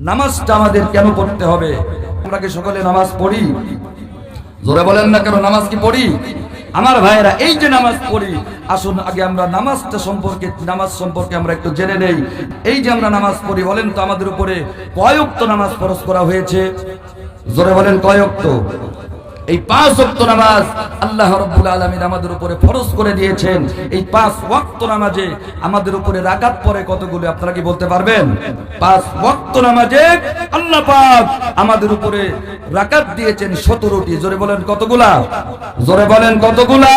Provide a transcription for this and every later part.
নামাজটা আমাদের কেন পড়তে হবে? আমরা কি সকলে নামাজ পড়ি? জোরে বলেন না কেন, নামাজ কি পড়ি? আমার ভাইয়েরা, এই যে নামাজ পড়ি, আসুন আগে আমরা নামাজটা সম্পর্কে, নামাজ সম্পর্কে আমরা একটু জেনে নেই। এই যে আমরা নামাজ পড়ি, বলেন তো আমাদের উপরে কয়ক্ত নামাজ ফরজ করা হয়েছে? জোরে বলেন কয়ক্ত? এই পাঁচ ওয়াক্ত নামাজ আল্লাহ রাব্বুল আলামিন আমাদের উপরে ফরজ করে দিয়েছেন। এই পাঁচ ওয়াক্ত নামাজে আমাদের উপরে রাকাত পড়ে কতগুলো আপনারা কি বলতে পারবেন? পাঁচ ওয়াক্ত নামাজে আল্লাহ পাক আমাদের উপরে রাকাত দিয়েছেন 17টি জোরে বলেন কতগুলা? জোরে বলেন কতগুলা?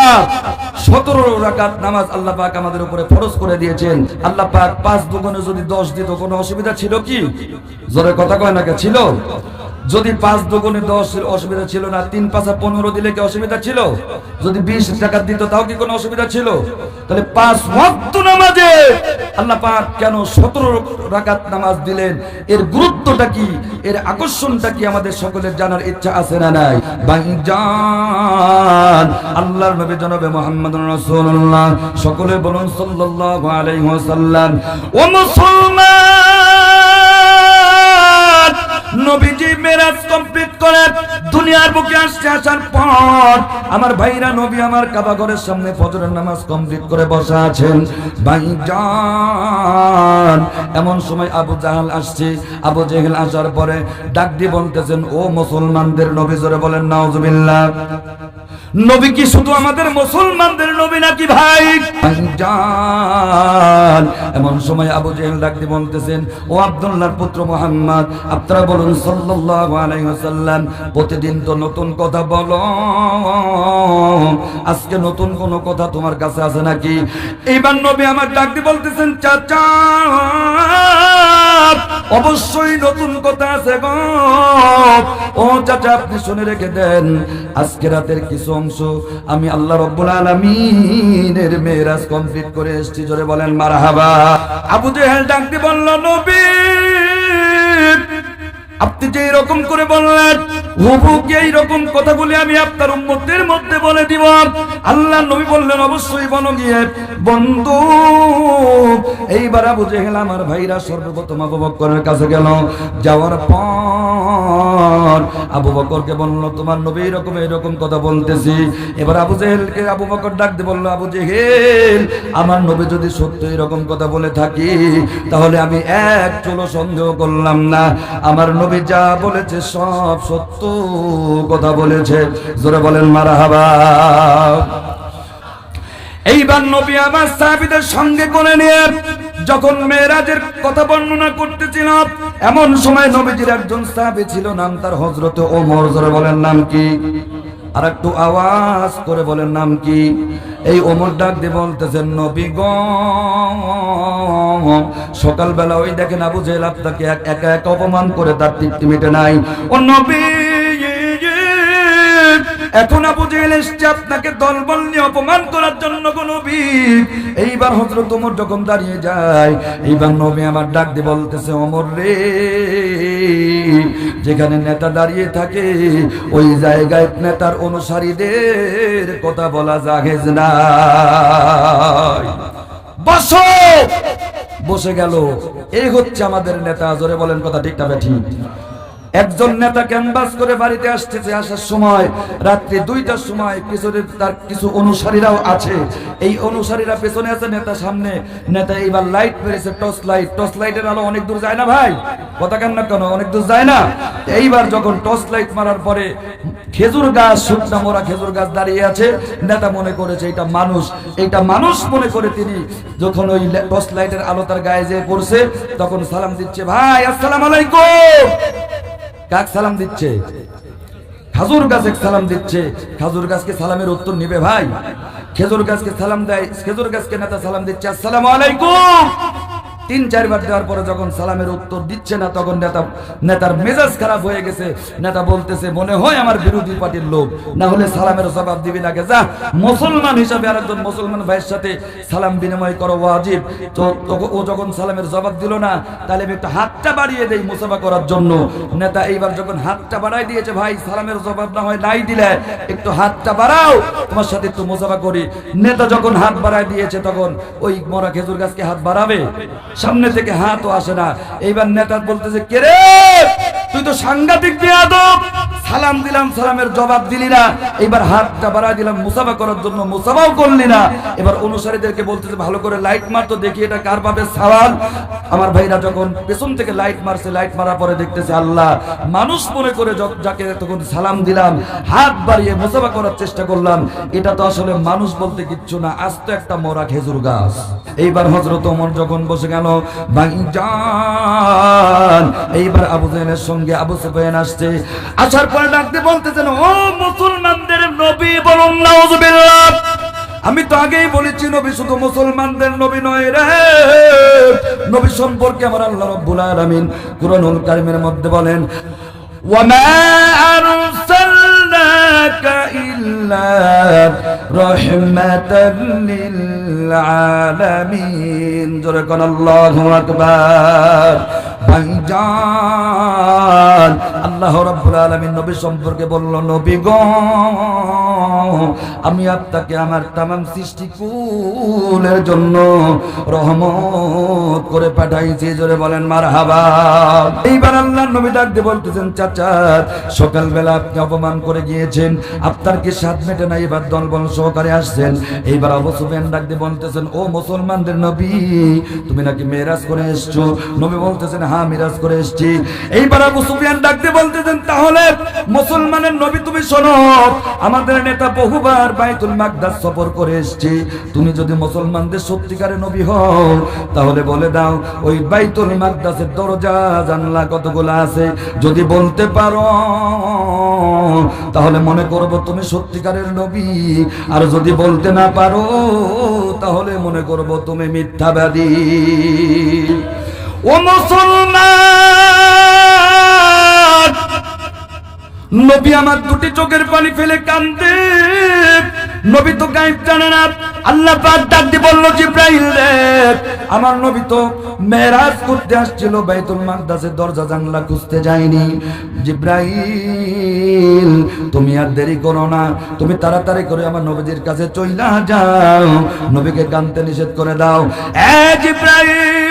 17 রাকাত নামাজ আল্লাহ পাক আমাদের উপরে ফরজ করে দিয়েছেন। আল্লাহ পাক পাঁচ দুগুণে যদি 10 দিত কোনো অসুবিধা ছিল কি? জোরে কথা কয় না ছিল? যদি পাঁচ দুগুণে দশ অসুবিধা ছিল না, তিন, পাঁচা পনেরো দিলে কি অসুবিধা ছিল? যদি বিশ টাকা দিত, তাও কি কোনো অসুবিধা ছিল? তাহলে পাঁচ ওয়াক্ত নামাজে আল্লাহ পাক কেন সতেরো রাকাত নামাজ দিলেন? এর গুরুত্বটা কি? এর আকর্ষণটা কি আমাদের সকলের জানার ইচ্ছা আছে না নাই? ভাইজান আল্লাহর নবী জনাবে মোহাম্মদ রাসূলুল্লাহ। সকলে বলুন সাল্লাল্লাহু আলাইহি ওয়াসাল্লাম, ও মুসলমান নবীজি মেরাজ কমপ্লিট করে দুনিয়ার বুকে আসছে আসার পর আমার ভাইরা নবী আমার কাবা ঘরের সামনে ফজরের নামাজ কমপ্লিট করে বসা আছেন। ভাই এমন সময় আবু জাহাল আসছে। আবু জেহেল আসার পরে ডাক দিয়ে বলতেছেন, ও মুসলমানদের নবী জোরে বলেন, নাউজুবিল্লাহ। নবী কি শুধু আমাদের মুসলমানদের নবী নাকি ভাই? এমন সময় আবু জেহেল ডাক দিয়ে বলতেছেন, ও আব্দুল্লাহর পুত্র মোহাম্মদ, আপনারা বলুন ওয়াসাল্লাম, প্রতিদিন তো নতুন কথা বলো। আজকে নতুন কোন কথা তোমার কাছে আছে নাকি? এইবার নবী আমার ডাক দিয়ে বলতেছেন, চাচা, অবশ্যই নতুন কথা আছে গো। ও চাচা, আপনি শুনে রেখে দেন, আজকে রাতের কিছু অংশ আমি আল্লাহ রব্বুল আলমিনের মেয়েরাজ কমপ্লিট করে এসছি। জোরে বলেন, মারাহাবা। আবু জেহেল ডাকতে বলল, নবী! আপনি যে এরকম করে বললেন হুবুকে এইরকম কথাগুলি আমি আপনার উম্মতের মধ্যে বলে দিব। আল্লাহ নবী বললেন, অবশ্যই বলো গিয়ে, বন্ধু, এইবার আবু জেহেল আমার ভাইরা সর্বপ্রথম আবু বকরের কাছে গেল। যাওয়ার পর আবু বকরকে বলল, তোমার নবী এরকম এরকম কথা বলতেছি। এবার আবু জেহেলকে আবু বকর ডাক দিয়ে বলল, আবু জেহেল, আমার নবী যদি সত্য এরকম কথা বলে থাকি, তাহলে আমি এক চুলো সন্দেহ করলাম না। আমার নবী যা বলেছে সব সত্য কথা বলেছে। জোরে বলেন মারা হাবা এইবার নবী আমার সাহাবিদের সঙ্গে করে নিয়ে যখন মেয়েরাজের কথা বর্ণনা করতেছিলাম এমন সময় নবীজির একজন সাহাবি ছিল, নাম তার হজরত ওমর। জোরে বলেন, নাম কি? আর একটু আওয়াজ করে বলেন, নাম কি? এই ওমর ডাক দিয়ে বলতেছেন, নবী গ। সকালবেলা ওই দেখেন আবু আপনাকে এক- একা একা অপমান করে তার তৃপ্তি মেটে নাই। ও নবী! এখন আবু জেহেল এসছে আপনাকে দলবল নিয়ে অপমান করার জন্য কোন নবী। এইবার হজরত ওমর যখন দাঁড়িয়ে যায়, এইবার নবী আমার ডাক দিয়ে বলতেছে, ওমর রে, যেখানে নেতা দাঁড়িয়ে থাকে, ওই জায়গায় নেতার অনুসারীদের কথা বলা জাহেজ না বসো! বসে গেল। এই হচ্ছে আমাদের নেতা। জোরে বলেন কথা ঠিক না ঠিক একজন নেতা ক্যানভাস করে বাড়িতে আসতেছে, আসার সময়, রাত্রি দুইটার সময় পিছনে তার কিছু অনুসারীরাও আছে। এই অনুসারীরা পেছনে আছে নেতা সামনে। নেতা এইবার লাইট মেরেছে টর্চ লাইট টর্চ লাইটের আলো অনেক দূর যায় না ভাই? কথা কেন না কেন? অনেক দূর যায় না? এইবার যখন টর্চ লাইট মারার পরে খেজুর গাছ, শুকনা মোড়া খেজুর গাছ দাঁড়িয়ে আছে, নেতা মনে করেছে এটা মানুষ। এইটা মানুষ মনে করে তিনি যখন ওই টর্চ লাইটের আলো তার গায়ে যেয়ে পড়ছে, তখন সালাম দিচ্ছে, ভাই, আসসালাম আলাইকুম। কাক সালাম দিচ্ছে? খাজুর গাছে সালাম দিচ্ছে। খাজুর গাছকে সালামের উত্তর নিবে ভাই। খেজুর গাছকে সালাম দেয়, খেজুর গাছকে নেতা সালাম দিচ্ছে। আসসালাম আলাইকুম। তিন, চারবার দেওয়ার পরে যখন সালামের উত্তর দিচ্ছে না, তখন নেতা, নেতার মেজাজ খারাপ হয়ে গেছে। নেতা বলতেছে, মনে হয় আমার বিরোধী পার্টির লোক। না হলে সালামের জবাব দিবি না যা। মুসলমান হিসাবে আরেকজন মুসলমান ভাইয়ের সাথে সালাম বিনিময় করো ওয়াজিব। তো- ও যখন সালামের জবাব দিল না, তাহলে আমি একটু হাতটা বাড়িয়ে দেই মুসাফা করার জন্য। নেতা এইবার যখন হাতটা বাড়াই দিয়েছে, ভাই, সালামের জবাব না হয়, নাই দিলে। একটু হাতটা বাড়াও, তোমার সাথে একটু মুসাফা করি। নেতা যখন হাত বাড়াই দিয়েছে, তখন ওই মরা খেজুর গাছকে হাত বাড়াবে? সামনে থেকে হাতও আসে না। এইবার নেতা বলতেছে, কে রে? তুই তো সাংঘাতিক বেয়াদব। সালাম দিলাম, সালামের জবাব দিলি না। এবার হাতটা বাড়ায় দিলাম, মুসাফা করার জন্য মুসাফাও করলি না। এবার অনুসারীদেরকে বলতেছে, ভালো করে লাইট মারতো দেখি এটা কার বাপের সওয়াল। আমার ভাইরা যখন পেছন থেকে লাইট মারছে, লাইট মারার পরে দেখতেছে, আল্লাহ, মানুষ মনে করে যাকে তখন সালাম দিলাম, হাত বাড়িয়ে মুসাফা করার চেষ্টা করলাম। এটা তো আসলে মানুষ বলতে কিচ্ছু না, আস্ত একটা মরা খেজুর গাছ। এইবার হজরত ওমর যখন বসে গেল ভাইজান এইবার আবু জাহেলের সঙ্গে আবু সুফিয়ান আসছে। আসার ডাকতে বলতেছেন, ও মুসলমানদের নবী বলুন, নাউজুবিল্লাহ। আমি তো আগেই বলেছি, নবী শুধু মুসলমানদের নবী নয় রে। নবী সম্পর্কে আমার আল্লাহ রাব্বুল আলামিন কুরআনুল কারীমের মধ্যে বলেন ওয়ামা আরসালনাকা ইল্লা রাহমাতাল লিল আলামিন জোরে কোন আল্লাহু আকবার। ভাইজান আল্লাহ রাব্বুল আলামিন নবী সম্পর্কে বলল, নবী গো, আমি আপনাকে আমার তামাম সৃষ্টিকুলের জন্য রহমত করে পাঠাইছি। জোরে বলেন, মারহাবা। এইবার আল্লাহ নবী ডাক দিয়ে বলতেছেন, চাচা, সকালবেলা আপনি অপমান করে গিয়েছেন। আপনার কি সাত মেটে না? এবার দলবল সহকারে আসছেন। এইবার আবু সুফিয়ান ডাক দিয়ে বলতেছেন, ও মুসলমানদের নবী, তুমি নাকি মেরাজ করে এসছো? নবী বলতেছেন হ্যাঁ মিরাজ করে এসছি। এইবার আবু সুফিয়ান ডাক দিয়ে বলতেছেন, তাহলে মুসলমানের নবী তুমি শোনো, আমাদের নেতা বহুবার বাইতুল মাকদাস সফর করে এসছে। তুমি যদি মুসলমানদের সত্যিকারের নবী হও, তাহলে বলে দাও, ওই বাইতুল মাকদাসের দরজা, জানলা কতগুলো আছে? যদি বলতে পারো, তাহলে মনে করব তুমি সত্যিকারের নবী। আর যদি বলতে না পারো, তাহলে মনে করব তুমি মিথ্যাবাদী। ও মুসলমান, নবী আমার দুটি চোখের পানি ফেলে কান্দে নবী তো গায়েব জানে না। আল্লাহ পাক ডাক দিয়ে বলল, জিব্রাইল রে, আমার নবী তো মেরাজ করতে আসছিল, বাইতুল মাকদাসের দরজা জানলা খুঁজতে যায়নি। জিব্রাইল, তুমি আর দেরি করো না। তুমি তাড়াতাড়ি করে আমার নবীজির কাছে চইলা যাও। নবীকে কানতে নিষেধ করে দাও। এ জিব্রাইল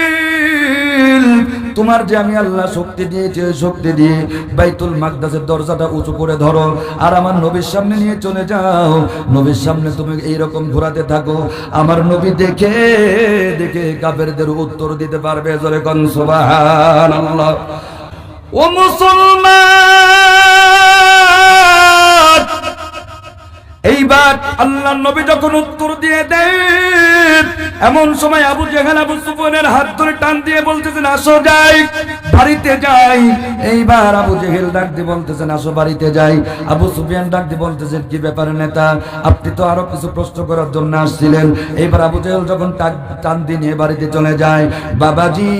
তোমার যে আমি আল্লাহ শক্তি দিয়েছি ওই শক্তি দিয়ে বাইতুল মাকদাসের দরজাটা উঁচু করে ধরো আর আমার নবীর সামনে নিয়ে চলে যাও। নবীর সামনে তুমি এইরকম ঘোরাতে থাকো। আমার নবী দেখে দেখে কাফেরদের উত্তর দিতে পারবে জোরে কনসুবাহ ও মুসলমান! এইবার আল্লাহ নবী যখন উত্তর দিয়ে দেন, এমন সময় আবু জেহাল, আবু সুফয়ানের হাত ধরে টান দিয়ে বলতেছেন, আসো যাই, বাড়িতে যাই। এইবার আবু জেহেল ডাক দিয়ে বলতেছেন, আসো বাড়িতে যাই। আবু সুফিয়ান ডাক দিয়ে বলতেছেন, কি ব্যাপারে নেতা, আপনি তো আরও কিছু প্রশ্ন করার জন্য আসছিলেন। এইবার আবু জেহেল যখন টান দিয়ে নিয়ে বাড়িতে চলে যায়, বাবাজি।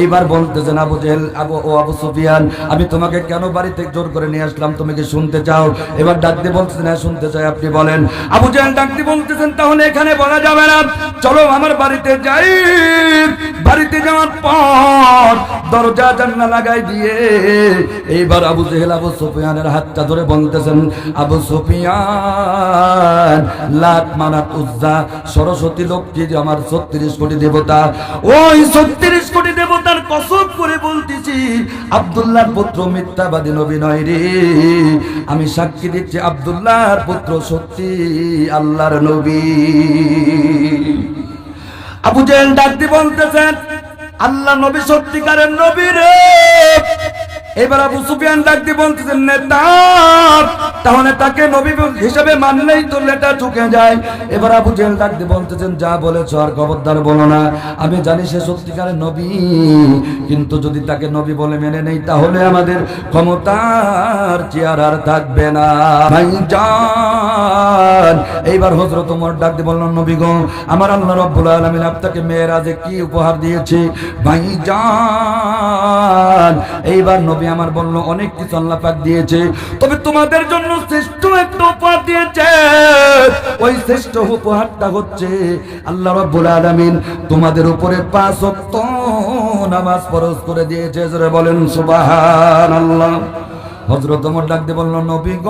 এইবার বলতেছেন আবু জেহেল, আবু, ও আবু সুফিয়ান, আমি তোমাকে কেন বাড়িতে জোর করে নিয়ে আসলাম? তুমি কি শুনতে চাও? এবার ডাক দিয়ে বলতেছেন হ্যাঁ শুনতে চাই, আপনি বলেন। আবু জেহেল ডাক দিয়ে বলতেছেন, তাহলে এখানে বলা যাবে না। চলো আমার বাড়িতে যাই। বাড়িতে যাওয়ার পর দরজা জান্না লাগাই দিয়ে এইবার আবু জেহেল, আবু সুফিয়ানের হাতটা ধরে বলতেছেন, আবু সুফিয়ান, লাত মানাত উজ্জা, সরস্বতী লক্ষ্মী যে আমার ছত্রিশ কোটি দেবতা, ওই ছত্রিশ কোটি দেবতার কসম করে বলতেছি, আব্দুল্লাহর পুত্র মিথ্যাবাদী নবী নয় রে। আমি সাক্ষী দিচ্ছি আব্দুল্লাহর পুত্র সত্যি আল্লাহর নবী। আবু জেল ডাকতে বলতেছেন আল্লাহ নবী সত্যিকারের নবী রে। এবার আবু সুফিয়ান ডাকতে বলতেছেন নেতা, তাহলে তাকে নবী হিসেবে মানলেই তো লেটা চুকে যায়। এবার আবু জেহেল ডাকতে বলতেছেন, যা বলেছ আর খবরদার বলো না। আমি জানি সে সত্যিকারের নবী, কিন্তু যদি তাকে নবী বলে মেনে নেই, তাহলে আমাদের ক্ষমতার চেয়ার আর থাকবে না। ভাইজান এইবার হজরত ওমর ডাক দিয়ে বললেন, নবী গো, আমার আল্লাহ রব্বুল আলামিন আপনাকে মেয়েরাজে কি উপহার দিয়েছে? ভাইজান এইবার নবী আমার বলল, অনেক কিছু আল্লাহ পাক দিয়েছে, তবে তোমাদের জন্য শ্রেষ্ঠ একটা উপহার দিয়েছে। ওই শ্রেষ্ঠ উপহারটা হচ্ছে আল্লাহ রব্বুল আলামিন তোমাদের উপরে পাঁচ ওয়াক্ত নামাজ ফরজ করে দিয়েছে। জোরে বলেন, সুবহানাল্লাহ। হজরত ওমর ডাক দিয়ে বলল, নবী গ,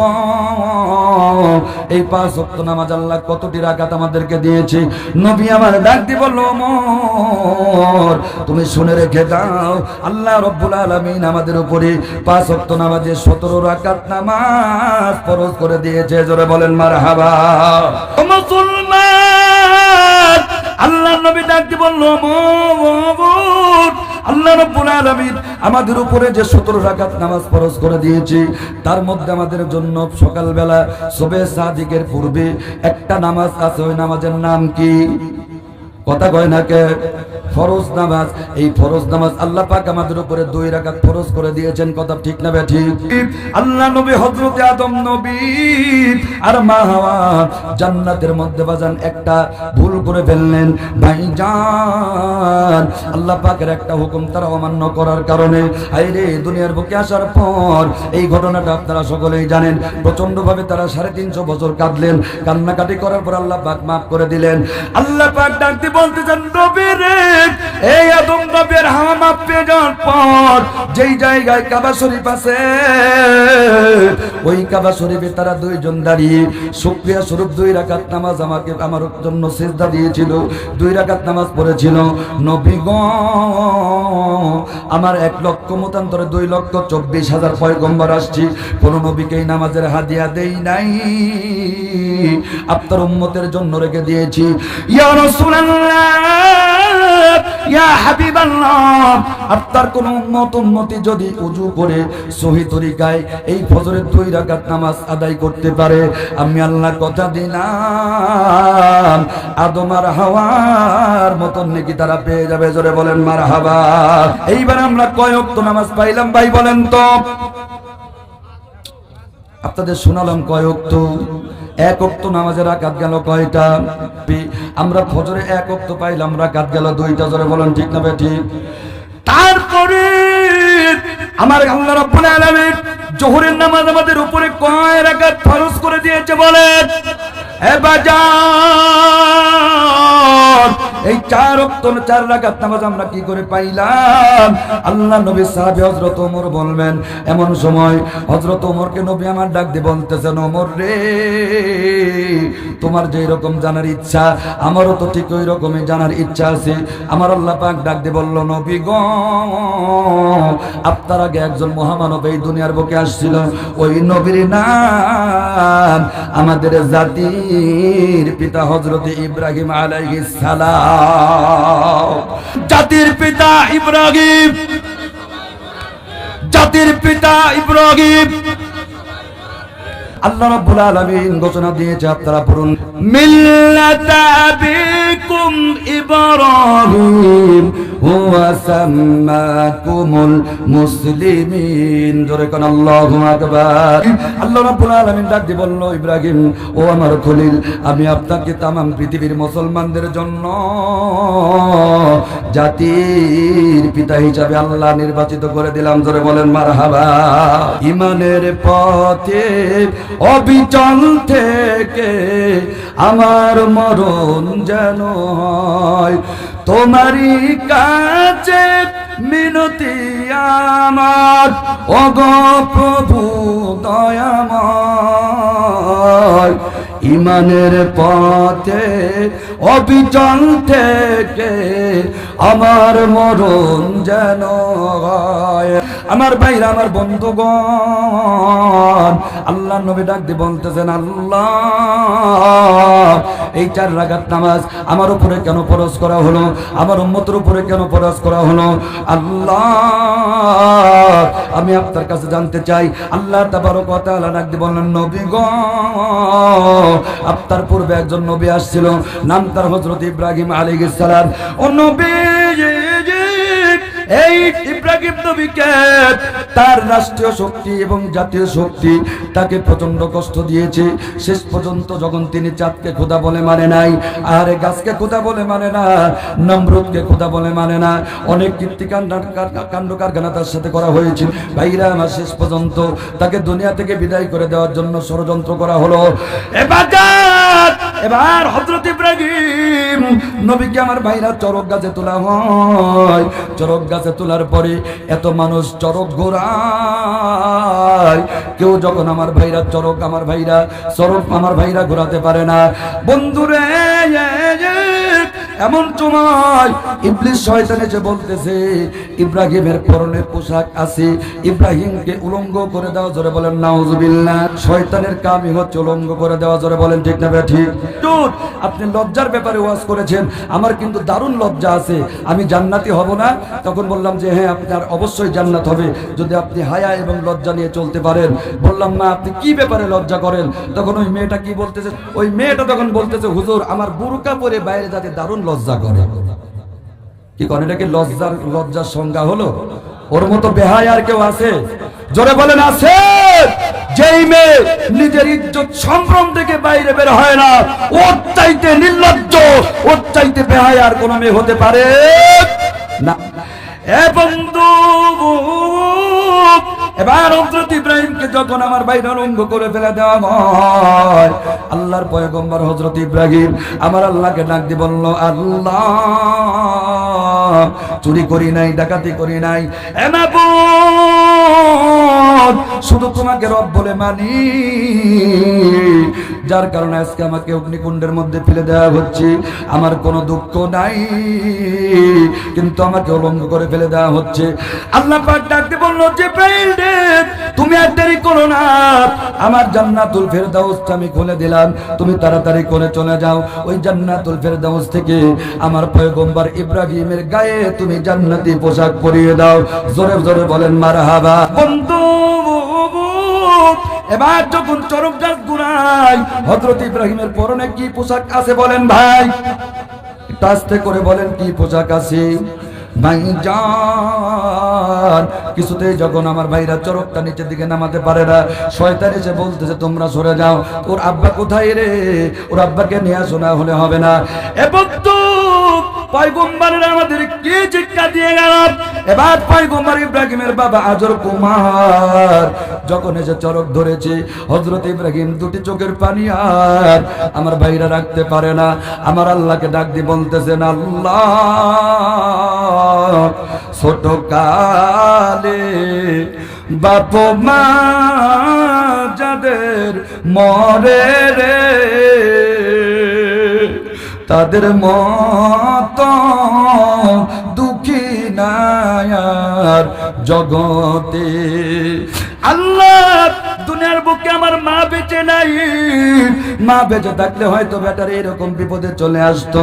এই পাঁচ ওয়াক্ত নামাজ আল্লাহ কতটি রাকাত আমাদেরকে দিয়েছে? নবী আমার ডাক দিয়ে বলল, ওমর, তুমি শুনে রেখে দাও, আল্লাহ রব্বুল আলামিন আমাদের উপরে পাঁচ ওয়াক্ত নামাজে সতেরো রাকাত নামাজ ফরজ করে দিয়েছে। জোরে বলেন, মারহাবা। ও মুসলমান আল্লাহ নবী ডাক দিয়ে বলল আল্লাহ রব্বুল আলামিন আমাদের উপরে যে 17 রাকাত নামাজ ফরজ করে দিয়েছে, তার মধ্যে আমাদের জন্য সকালবেলা সুবহ সাদিকের পূর্বে একটা নামাজ আছে, ওই নামাজের নাম কি? কথা কয় না কে? ফরজ নামাজ, এই ফরজ নামাজ আল্লাহ পাক আমাদের উপরে দুই রাকাত ফরজ করে দিয়েছেন, কথা ঠিক না ঠিক আল্লাহ নবী হযরত আদম নবী আর মা হাওয়া জান্নাতের মধ্যে বাজান একটা ভুল করে ফেললেন। ভাইজান আল্লাহ পাকের একটা হুকুম তারা অমান্য করার কারণে হাইরে দুনিয়ার বুকে আসার পর এই ঘটনাটা আপনারা সকলেই জানেন। প্রচণ্ড ভাবে তারা সাড়ে তিনশো বছর কাঁদলেন। কান্নাকাটি করার পর আল্লাহ পাক মাফ করে দিলেন। আল্লাহ পাক ডাকতে বলতে চান নবী রে এই আদম নবীর পর যেই জায়গায় কাবা শরীফ আছে, ওই কাবা শরীফে তারা দুইজন দাঁড়িয়ে শুক্রিয়া স্বরূপ দুই নামাজ আমাকে, আমার জন্য দিয়েছিল, দুই নামাজ পড়েছিল। নবী গ, আমার এক লক্ষ মতান্তরে দুই লক্ষ চব্বিশ হাজার পয়গম্বর আসছি। কোন নবীকেই নামাজের হাদিয়া দেই নাই। আপনার উম্মতের জন্য রেখে দিয়েছি। আদায় করতে পারে, আমি আল্লাহ কথা দিলাম। আদম আর হাওয়ার মতন নাকি তারা পেয়ে যাবে, জোরে বলেন মার হাবা এইবার আমরা কয়ক তো নামাজ পাইলাম ভাই বলেন তো? আপনাদের শোনালাম কয় অক্ত এক অক্ত নামাজের রাকাত গেল কয়টা? আমরা ফজরে এক অক্ত পাইলাম, রাকাত গেল দুইটা। জোরে বলেন, ঠিক না বে ঠিক তারপরে আমার আল্লাহ রাব্বুল আলামিন জোহরের নামাজ আমাদের উপরে কয় রাকাত ফরজ করে দিয়েছে বলেন? এ বাজার! এই চার অক্ত চার রাকাত নামাজ আমরা কি করে পাইলাম? আল্লাহ নবী সাহাবী হযরত ওমর বলবেন, এমন সময় হযরত ওমরকে নবী আমার ডাক দিয়ে বলতেছেন, ওমর রে, তোমার যেই রকম জানার ইচ্ছা, আমারও তো ঠিক ওই রকমই জানার ইচ্ছা আছে। আমার আল্লাহ পাক ডাক দিয়ে বলল, নবী গ, আপনার আগে একজন মহামানব এই দুনিয়ার বুকে আসছিল। ওই নবীর নাম আমাদের জাতির পিতা হযরত ইব্রাহিম আলাইহিস সালাম। জাতির পিতা ইব্রাহিম, জাতির পিতা ইব্রাহিম। আল্লাহ রাব্বুল আলামিন ঘোষণা দিয়েছে, আপনারা পড়ুন, মিল্লাতা বিকুম ইব্রাহিম। জোরে ইব্রাহিম, ও আমার আমি আপনাকে তামাম পৃথিবীর মুসলমানদের জন্য জাতির পিতা হিসাবে আল্লাহ নির্বাচিত করে দিলাম। জোরে বলেন, মারহাবা। ইমানের পথে, অবিচল থেকে আমার মরণ যেন হয়। তোমারই কাছে মিনতি আমার। অগ প্রভু, দয়াময়। ইমানের পথে, অবিচল থেকে আমার মরণ যেন হয়। আমার ভাইরা, আমার বন্ধুগণ আল্লাহ নবী ডাক দিয়ে বলতেছেন, আল্লাহ, এই চার রাগাত নামাজ আমার উপরে কেন পরশ করা হলো? আমার উম্মতের উপরে কেন পরশ করা হলো? আল্লাহ, আমি আপনার কাছে জানতে চাই, আল্লাহ তাবারক কথা তাআলা ডাক দিয়ে বললেন, নবী গো, আপনার পূর্বে একজন নবী আসছিল, নাম তার হযরত ইব্রাহিম আলাইহিস সালাম। ও নবী এই ইব্রাহিম নবীকে তার রাষ্ট্রীয় শক্তি এবং জাতীয় শক্তি তাকে প্রচণ্ড কষ্ট দিয়েছে। শেষ পর্যন্ত যখন তিনি চাঁদকে খোদা বলে মানে নাই আর গাছকে খোদা বলে মানে না, নমরুদকে খোদা বলে মানে না, অনেক কীর্তিকাণ্ড কাণ্ড কারখানা তার সাথে করা হয়েছে। ভাইরা, আমার শেষ পর্যন্ত তাকে দুনিয়া থেকে বিদায় করে দেওয়ার জন্য ষড়যন্ত্র করা হলো। এবার এবার হজরত ইব্রাহিম নবীকে আমার ভাইরা চরক গাছে তোলা হয়। চরক গাছে তোলার পরে এত মানুষ চরক ঘোরায়। কেউ যখন আমার ভাইরা চরক, আমার ভাইরা চরক, আমার ভাইরা ঘোরাতে পারে না। বন্ধুরে এমন সময় ইবলিস শয়তান এসে বলতেছে ইব্রাহিমের পরনে পোশাক আছে ইব্রাহিমকে উলঙ্গ করে দেওয়া জোরে বলেন নাউজুবিল্লাহ। শয়তানের কামই হচ্ছে উলঙ্গ করে দেওয়া জোরে বলেন ঠিক না ঠিক। আপনি লজ্জার ব্যাপারে ওয়াজ করেছেন আমার কিন্তু দারুণ লজ্জা আছে। আমি জান্নাতি হব না? তখন বললাম যে হ্যাঁ আপনার অবশ্যই জান্নাত হবে যদি আপনি হায়া এবং লজ্জা নিয়ে চলতে পারেন। বললাম না আপনি কি ব্যাপারে লজ্জা করেন? তখন ওই মেয়েটা কি বলতেছে? ওই মেয়েটা তখন বলতেছে হুজুর আমার বুরকা পরে বাইরে যাতে দারুণ লজ্জা করে। কি করে এটা কি লজ্জার লজ্জার সংজ্ঞা হলো? ওর মতো বেহায় আর কেউ আছে? জোরে বলেন, আছে। যেই মেয়ে নিজের ইজ্জত সম্ভ্রম থেকে বাইরে বের হয় না, ওর চাইতে নির্লজ্জ, ওর চাইতে বেহায় আর কোন মেয়ে হতে পারে না। এ বন্ধু এবার হজরত ইব্রাহিমকে যখন আমার বাইরের অঙ্গ করে ফেলে দেওয়া হয়, আল্লাহর পয়গম্বর হজরত ইব্রাহিম আমার আল্লাহকে ডাক দিয়ে বলল, আল্লাহ, চুরি করি নাই, ডাকাতি করি নাই। এ শুধু তোমাকে রব বলে মানি। যার কারণে আজকে আমাকে অগ্নিকুণ্ডের মধ্যে ফেলে দেওয়া হচ্ছে। আমার কোনো দুঃখ নাই, কিন্তু আমাকে অলঙ্গ করে ফেলে দেওয়া হচ্ছে। আল্লাহ ডাকতে বলল যে তুমি আর দেরি করো না। আমার জান্নাতুল ফেরদাউসটা আমি খুলে দিলাম। তুমি তাড়াতাড়ি করে চলে যাও। ওই জান্নাতুল ফেরদাউস থেকে আমার পয়গম্বর ইব্রাহিমের গায়ে তুমি জান্নাতি পোশাক পরিয়ে দাও। জোরে জোরে বলেন, মারহাবা। এবার যখন চরক গাছ গুড়াই হজরত ইব্রাহিমের পরনে কি পোশাক আছে বলেন ভাই? আস্তে করে বলেন কি পোশাক আছে। কিছুতেই যখন আমার ভাইরা চরকটা নিচের দিকে নামাতে পারে না, শয়তান এসে বলতেছে, তোমরা সরে যাও। ওর আব্বা কোথায় রে? ওর আব্বাকে নিয়ে আসো না হলে হবে না। তো পয়গম্বরের আমাদের কি শিক্ষা দিয়ে গেল? এবার পয়গম্বর ইব্রাহিমের বাবা আজর কুমার। যখন এসে চরক ধরেছে হজরত ইব্রাহিম দুটি চোখের পানি আর আমার ভাইরা রাখতে পারে না। আমার আল্লাহকে ডাক দিয়ে বলতেছেন, আল্লাহ ছোট কালে বাপ মা যাদের মরে রে, তাদের মত দুঃখী নায়ার জগতে। আল্লাহ, দুনিয়ার বুকে আমার মা বেঁচে নাই। মা বেঁচে থাকলে হয়তো বেটার এরকম বিপদে চলে আসতো।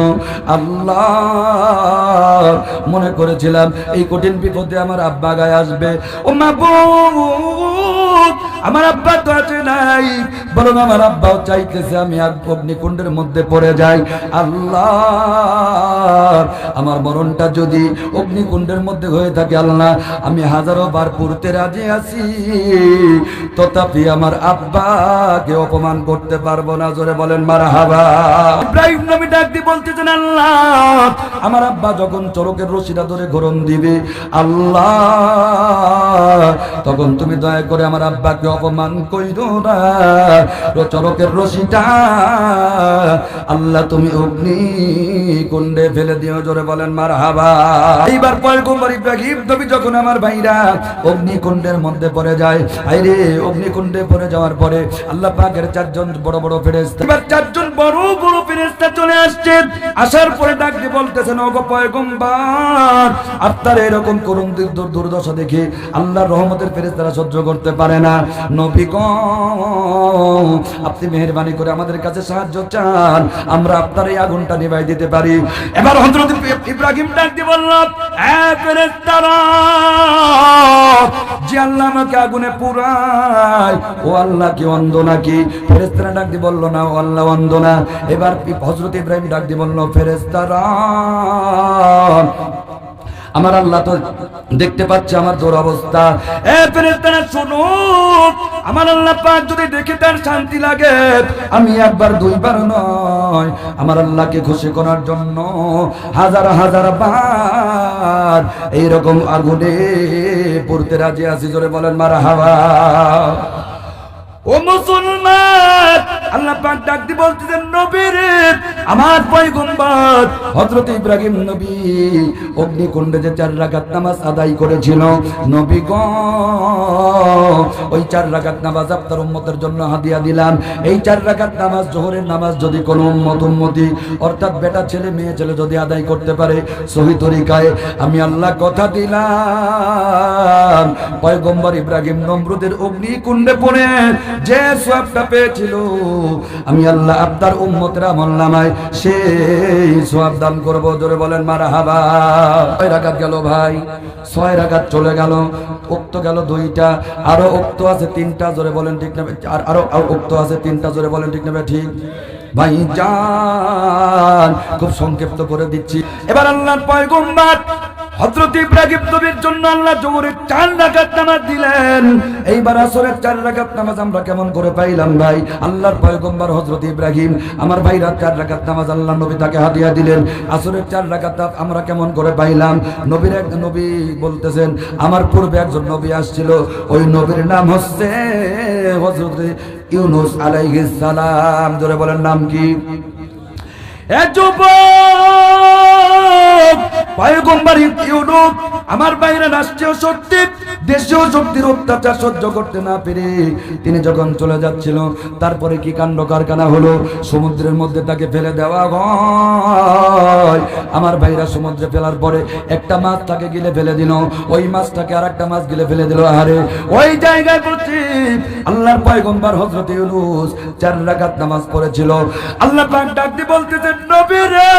আল্লাহ, মনে করেছিলাম এই কঠিন বিপদে আমার আব্বা গায়ে আসবে। ও মা আমার আব্বা তো আছে নাই। বরং আমার আব্বাও চাইতেছে আমি আগ- অগ্নিকুণ্ডের মধ্যে পড়ে যাই। আল্লাহ আমার মরণটা যদি অগ্নিকুণ্ডের মধ্যে হয়ে থাকে আল্লাহ, আমি হাজারো বার পড়তে রাজি আছি। তথাপি আমার আব্বাকে অপমান করতে পারব না, জোরে বলেন মারা হাবা ইব্রাহিম নবী ডাক দিয়ে বলতেছেন, আল্লাহ, আমার আব্বা যখন চরকের রশিটা ধরে গরম দিবে, আল্লাহ, তখন তুমি দয়া করে আমার আব্বাকে অপমান কইরো না। চরকের রশিটা, আল্লাহ তুমি অগ্নি কুণ্ডে ফেলে দিও, জোরে বলেন মার হাবা এইবার পয়গম্বর ইব্রাহিম নবী যখন আমার ভাইরা অগ্নিকুণ্ডের মধ্যে পড়ে যায়, আইরে, অগ্নিকুণ্ডে পড়ে যাওয়ার পরে আল্লাহ পাকের চারজন বড় বড় ফেরেশতা এবার চারজন বড় বড় ফেরেশতা চলে আসছে। আসার পরে ডাক দিয়ে বলতেছেন, ওগো পয়গম্বর, আপনার এরকম দুর- দুর্দশা দেখে আল্লাহর রহমতের ফেরেশতারা সহ্য করতে পারে না। নবী আপনি মেহেরবানি করে আমাদের কাছে সাহায্য চান, আমরা আপনার এই আগুনটা নিভাই দিতে পারি। এবার হযরত ইব্রাহিম ডাক দিয়ে বলল যে আল্লাহ আমাকে আগুনে পুরায়, ও আল্লাহ কি অন্ধ নাকি? ফেরেস্তারা ডাক দিয়ে বলল, না, ও আল্লাহ অন্ধ না। এবার হজরত ইব্রাহিম ডাক দিয়ে বলল ফেরেস্তারা আমার আল্লাহ তো দেখতে পাচ্ছে আমার দোর অবস্থা। এ আমার আল্লাহ পাক যদি দেখে তার শান্তি লাগে, আমি একবার দুইবার নয়, আমার আল্লাহকে খুশি করার জন্য হাজার হাজার বার এইরকম আগুনে পড়তে রাজি আছি। জোরে বলেন মারা হাওয়া ও মুসলমান, আল্লাহ পাক ডাক দিয়ে বলতেছেন, নবীর আমার পয়গম্বর, হযরত ইব্রাহিম নবী অগ্নিকুণ্ডে যে চার রাকাত নামাজ আদায় করেছিল, নবী গো, ওই চার রাকাত নামাজ আপনার উম্মতের জন্য হাদিয়া দিলাম। এই চার রাকাত নামাজ, জোহরের নামাজ যদি কোনো উম্মত উম্মতি, অর্থাৎ বেটা ছেলে, মেয়ে ছেলে যদি আদায় করতে পারে, সহি তরিকায় আমি আল্লাহ কথা দিলাম। পয়গম্বর ইব্রাহিম নমরুদের অগ্নিকুণ্ডে পড়ে, যে সোয়াবটা পেয়েছিল, আমি আল্লাহ আপনার উম্মতের আমল নামায় সেই সোয়াব দান করব, জোরে বলেন মারা হাবা ছয় রাকাত গেল ভাই, ছয় রাকাত চলে গেল, উক্ত গেল দুইটা, আরও উক্ত আছে তিনটা, জোরে বলেন, ঠিক না আর আরও উক্ত আছে তিনটা, জোরে বলেন, ঠিক না ঠিক। ভাই, জান, খুব সংক্ষিপ্ত করে দিচ্ছি। এবার আল্লাহর পয়গম্বর হযরত ইব্রাহিম নবীর জন্য আল্লাহ জোহরের চার রাকাত নামাজ দিলেন। এইবার আসরের চার রাকাত নামাজ আমরা কেমন করে পাইলাম ভাই? আল্লাহর পয়গম্বর হযরত ইব্রাহিম, আমার ভাই রাত চার রাকাত নামাজ আল্লাহ নবী তাকে হাদিয়া দিলেন। আসরের চার রাকাত আমরা কেমন করে পাইলাম? নবীর এক নবী বলতেছেন, আমার পূর্বে একজন নবী আসছিল, ওই নবীর নাম হচ্ছে হজরত ইউনুস আলাইহিস সালাম। জোরে বলেন, নাম কি? এ যুবক আমার বাইরে রাষ্ট্রীয় শক্তি, দেশীয় শক্তির অত্যাচার সহ্য করতে না পেরে তিনি যখন চলে যাচ্ছিল, তারপরে কি কাণ্ড কারখানা হলো? সমুদ্রের মধ্যে তাকে ফেলে দেওয়া হয়। আমার ভাইরা সমুদ্রে ফেলার পরে একটা মাছ তাকে গিলে ফেলে দিল, ওই মাছটাকে আর একটা মাছ গিলে ফেলে দিল। আরে ওই জায়গায় আল্লাহর পয়গম্বর হযরত ইউনুস চার রাকাত নামাজ পড়েছিল। আল্লাহ পাক ডাক দিয়ে বলতেছেন, নবী রে,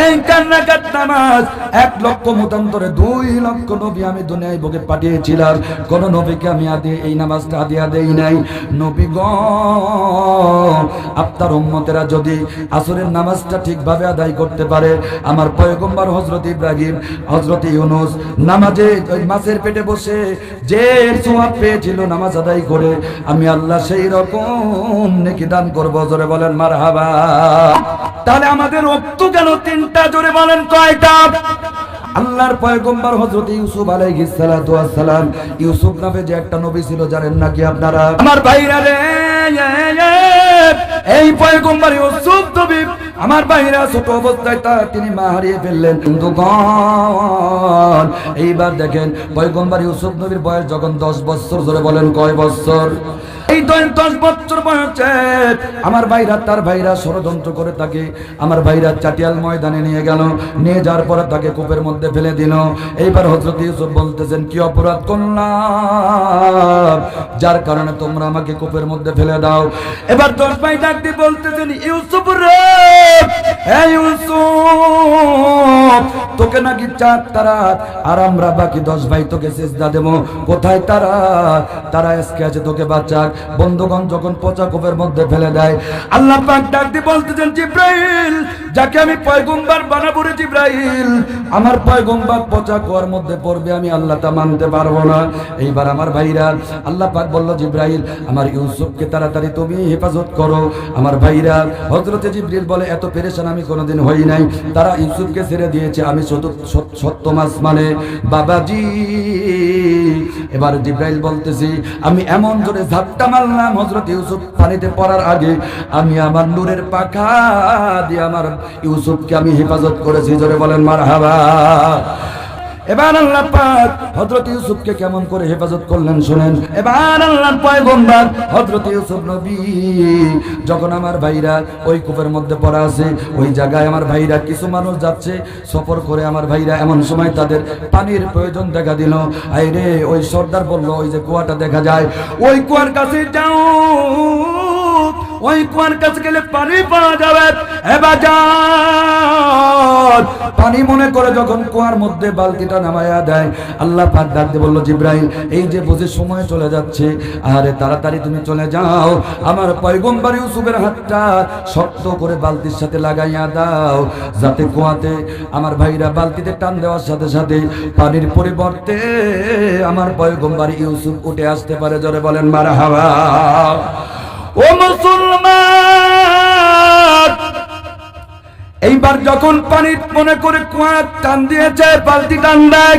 এই চার রাকাত নামাজ এক লক্ষ মতান্তরে দুই লক্ষ নবী আমি দুনিয়ায় বুকে পাঠিয়েছিলাম। কোন নবীকে আমি আদি, এই নামাজটা আদিয়া দেই নাই। নবী গ, আপনার উম্মতেরা যদি আসরের নামাজটা ঠিকভাবে আদায় করতে পারে, আমার পয়গম্বর হযরত ইব্রাহিম, হযরত ইউনুস নামাজে মাছের পেটে বসে যে সোয়াব পেয়েছিল নামাজ আদায় করে আমি আল্লাহ সেই রকম নেকি দান করব, জোরে বলেন মারহাবা। তাহলে আমাদের রক্ত কেন তিনটা, জোরে বলেন কয়টা? আল্লাহর পয়গম্বর হজরত ইউসুফ আলাইহিস সালাতু ওয়াস সালাম, ইউসুফ নামে যে একটা নবী ছিল, জানেন নাকি আপনারা? আমার ভাইরা রে, এই পয়গম্বর ইউসুফ নবী আমার ভাইরা ছোট অবস্থায় তা তিনি মা হারিয়ে ফেললেন। বন্ধুগণ, এইবার দেখেন, পয়গম্বর ইউসুফ নবীর বয়স যখন দশ বছর ধরে বলেন কয় বছর? এই দশ বছর বয়সে আমার ভাইরা তার ভাইরা ষড়যন্ত্র করে তাকে, আমার ভাইরা চাটিয়াল ময়দানে নিয়ে গেল, নিয়ে যাওয়ার পরে তাকে কূপের মধ্যে ফেলে দিল। এইবার হজরত ইউসুফ বলতেছেন, কি অপরাধ করলাম? যার কারণে তোমরা আমাকে কূপের মধ্যে ফেলে দাও। এবার দশ ভাই ডাক দিয়ে বলতেছেন, ইউসুফ রে! তোকে নাকি চার তারা আর আমরা বাকি দশ ভাই তোকে চেষ্টা কোথায় তারা? তারা আছে, তোকে বাঁচাক। বন্ধুগণ যখন পচা কূপের মধ্যে ফেলে দেয়, আল্লাহ ডাক দিয়ে বলতেছেন, জিব্রাইল, যাকে আমি পয়গম্বর বানাবো রে জিব্রাইল, আমার পয়গম্বর পচা কুয়ার মধ্যে পড়বে, আমি আল্লাহ তা মানতে পারব না। এইবার আমার ভাইরা, আল্লাহ পাক বলল, জিব্রাইল, আমার ইউসুফকে তাড়াতাড়ি তুমি হেফাজত করো। আমার ভাইরা হজরতে জিব্রিল বলে এত পেরেশান আমি কোনোদিন হই নাই। তারা ইউসুফকে ছেড়ে দিয়েছে, আমি সত- সত- সত্য মাস মানে। বাবাজি, এবার জিব্রাইল বলতেছি, আমি এমন জোরে ঝাপটা মারলাম হজরত ইউসুফ পানিতে পড়ার আগে। আমি আমার নূরের পাখা দিয়ে আমার ইউসুফকে আমি হেফাজত করেছি। জোরে বলেন মার হাবা এবার আল্লাহ পাক হযরত ইউসুফকে কেমন করে হেফাজত করলেন শুনেন। এবার আল্লাহর পয়গম্বর হযরত ইউসুফ নবী, যখন আমার ভাইরা ওই কূপের মধ্যে পড়া আছে, ওই জায়গায় আমার ভাইরা কিছু মানুষ যাচ্ছে, সফর করে আমার ভাইরা এমন সময় তাদের পানির প্রয়োজন দেখা দিল। আই রে ওই সর্দার বলল, ওই যে কুয়াটা দেখা যায়, ওই কুয়ার কাছে যাও। ওই কুয়ার কাছে গেলে পানি পাওয়া যাবে। পানি মনে করে যখন কুয়ার মধ্যে বালতিটা নামায়া দেয়, আল্লাহ পাক ডাক দিয়ে বলল, জিব্রাইল, এই যে বুঝে সময় চলে যাচ্ছে, আরে তাড়াতাড়ি তুমি চলে যাও। আমার পয়গম্বর ইউসুফের হাতটা শক্ত করে বালতির সাথে লাগাইয়া দাও, যাতে কুয়াতে আমার ভাইরা বালতিতে টান দেওয়ার সাথে সাথে পানির পরিবর্তে আমার পয়গম্বর ইউসুফ উঠে আসতে পারে। জোরে বলেন মারা হাওয়া ও মুসলমান, এইবার যখন পানি মনে করে কুয়া টান দিয়েছে, বালতি টান দেয়,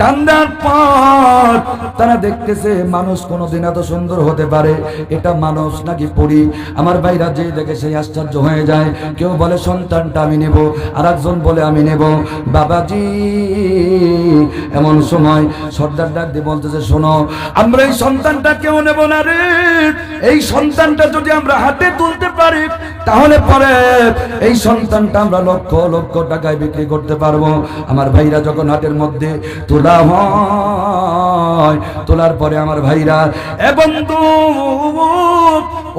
টান দেওয়ার পর তারা দেখতেছে মানুষ কোনোদিন এত সুন্দর হতে পারে। এটা মানুষ নাকি পরি? আমার ভাইরা যে দেখে সেই আশ্চর্য হয়ে যায়। কেউ বলে, সন্তানটা আমি নেব। আর একজন বলে, আমি নেব। বাবাজি, এমন সময় সর্দার ডাক দিয়ে বলতেছে, শোনো, আমরা এই সন্তানটা কেউ নেব না রে। এই সন্তানটা যদি আমরা হাতে তুলতে পারি, তাহলে পরে এই সন্তানটা আমরা লক্ষ লক্ষ টাকায় বিক্রি করতে পারব। আমার ভাইরা যখন হাটের মধ্যে তোলা হয়, তোলার পরে আমার ভাইরা, এ বন্ধু,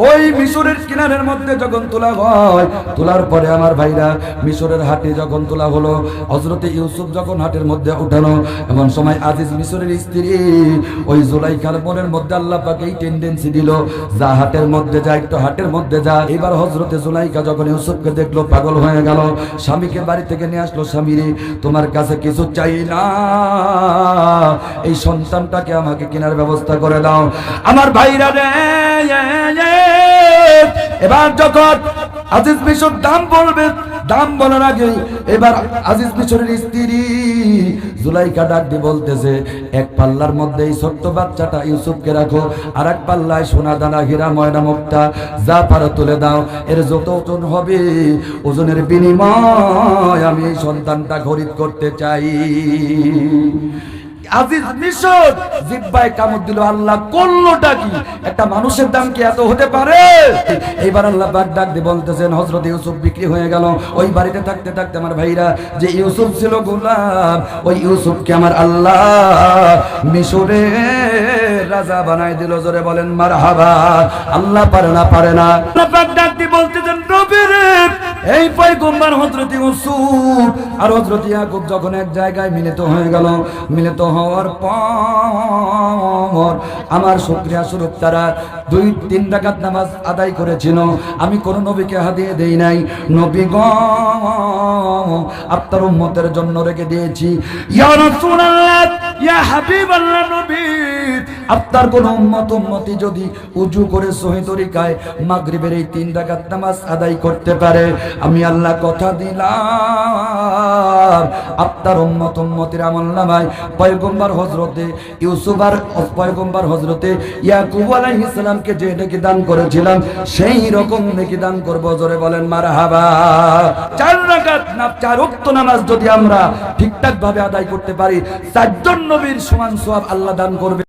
ওই মিশরের কিনারের মধ্যে যখন তোলা হয়, তোলার পরে আমার ভাইরা মিশরের হাটে যখন তোলা হলো হজরতে ইউসুফ যখন হাটের মধ্যে উঠানো এমন সময় আজিজ মিশরের স্ত্রী ওই জুলাইখার মনের মধ্যে আল্লাহ পাকে এই টেন্ডেন্সি দিল যা হাটের মধ্যে যা একটু হাটের মধ্যে যা। এবার হজরতে জুলাইকা যখন ইউসুফকে দেখল, পাগল হয়ে গেল। স্বামীকে বাড়ি থেকে নিয়ে আসলো স্বামীরে তোমার কাছে কিছু চাই না। এই সন্তানটাকে আমাকে কেনার ব্যবস্থা করে দাও। আমার ভাইরা রে এবার যখন আজিজ মিশর দাম বলবে, দাম বলার আগে এবার আজিজ মিশরের স্ত্রী জুলাইকা ডাক দিয়ে বলতেছে, এক পাল্লার মধ্যে এই ছোট্ট বাচ্চাটা ইউসুফকে রাখো আর এক পাল্লায় সোনা দানা হীরা, ময়না মুক্তা, যা পারো তুলে দাও, এর যত ওজন হবে, ওজনের বিনিময় আমি সন্তানটা খরিদ করতে চাই। আজিজ মিশর, জিব্বায় কামড় দিল আল্লাহ, করলোটা কি? একটা মানুষের দাম কি এত হতে পারে? এইবার আল্লাহ বাগ ডাক দিয়ে বলতেছেন হজরত ইউসুফ বিক্রি হয়ে গেল। ওই বাড়িতে থাকতে থাকতে আমার ভাইরা, যে ইউসুফ ছিল গোলাম, ওই ইউসুফকে আমার আল্লাহ মিশরে রাজা বানাই দিল। জোরে বলেন মার হাবা আল্লাহ পারে না পারে না। পাক ডাক দিয়ে বলতেছেন, নবী রে, এই পয়গম্বর হযরত ইউসুফ আর হযরত ইয়াকুব যখন এক জায়গায় মিলিত হয়ে গেল, মিলিত হওয়ার পর আমার শুকরিয়া স্বরূপ তারা দুই, তিন রাকাত নামাজ আদায় করেছিল। আমি কোন নবীকে হাদিয়ে দেই নাই। নবী গ, আপনার উম্মতের জন্য রেখে দিয়েছি। আপনার কোন যদি উজু করে সহি মাগরিবের এই তিন রাকাত নামাজ আদায় করতে পারে, আমি আল্লাহ কথা দিলাম। আপনার উম্মত, উম্মতির আমল নামায় পয়গম্বর হজরতে ইউসুফ আর পয়গম্বর হজরতে ইয়াকুব আলাইহিস সালামকে যে নেকি দান করেছিলাম, সেই রকম নেকি দান করব। জোরে বলেন, মারহাবা। চার রাকাত না, চার ওয়াক্ত নামাজ যদি আমরা ঠিকঠাক ভাবে আদায় করতে পারি, চারজন নবীর সমান সওয়াব আল্লাহ দান করবে।